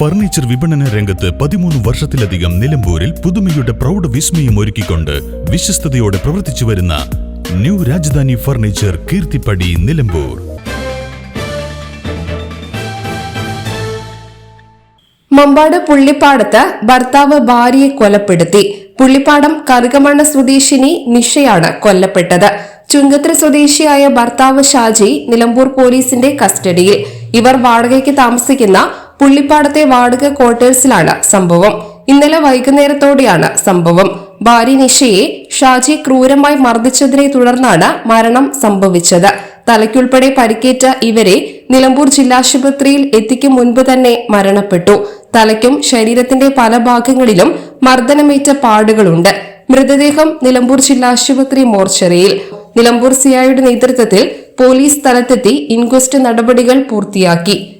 Furniture വിപണന രംഗത്ത് പതിമൂന്ന് വർഷത്തിലധികം നിലമ്പൂരിൽ പുതുമയുടെ പ്രൗഢ വിസ്മയം ഒരുക്കിക്കൊണ്ട് വിശ്വസ്തയോടെ പ്രവർത്തിച്ചു വരുന്ന ന്യൂ രാജധാനി ഫർണിച്ചർ കീർത്തിപ്പടി നിലമ്പൂർ. മമ്പാട് പുള്ളിപ്പാടത്ത് ഭർത്താവ് ഭാര്യയെ കൊലപ്പെടുത്തി. പുള്ളിപ്പാടം കറുകമണ്ണ സ്വദേശിനി നിഷയാണ് കൊല്ലപ്പെട്ടത്. ചുങ്കത്ര സ്വദേശിയായ ഭർത്താവ് ഷാജി നിലമ്പൂർ പോലീസിന്റെ കസ്റ്റഡിയിൽ. ഇവർ വാടകയ്ക്ക് താമസിക്കുന്ന പുള്ളിപ്പാടത്തെ വാടക ക്വാർട്ടേഴ്സിലാണ് സംഭവം. ഇന്നലെ വൈകുന്നേരത്തോടെയാണ് സംഭവം. ഭാര്യ നിഷയെ ഷാജി ക്രൂരമായി മർദ്ദിച്ചതിനെ തുടർന്നാണ് മരണം സംഭവിച്ചത്. തലയ്ക്കുൾപ്പെടെ പരിക്കേറ്റ ഇവരെ നിലമ്പൂർ ജില്ലാശുപത്രിയിൽ എത്തിക്കും മുൻപ് തന്നെ മരണപ്പെട്ടു. തലയ്ക്കും ശരീരത്തിന്റെ പല ഭാഗങ്ങളിലും മർദ്ദനമേറ്റ പാടുകളുണ്ട്. മൃതദേഹം നിലമ്പൂർ ജില്ലാശുപത്രി മോർച്ചറിയിൽ. നിലമ്പൂർ സിഐയുടെ നേതൃത്വത്തിൽ പോലീസ് സ്ഥലത്തെത്തി ഇൻക്വസ്റ്റ് നടപടികൾ പൂർത്തിയാക്കി.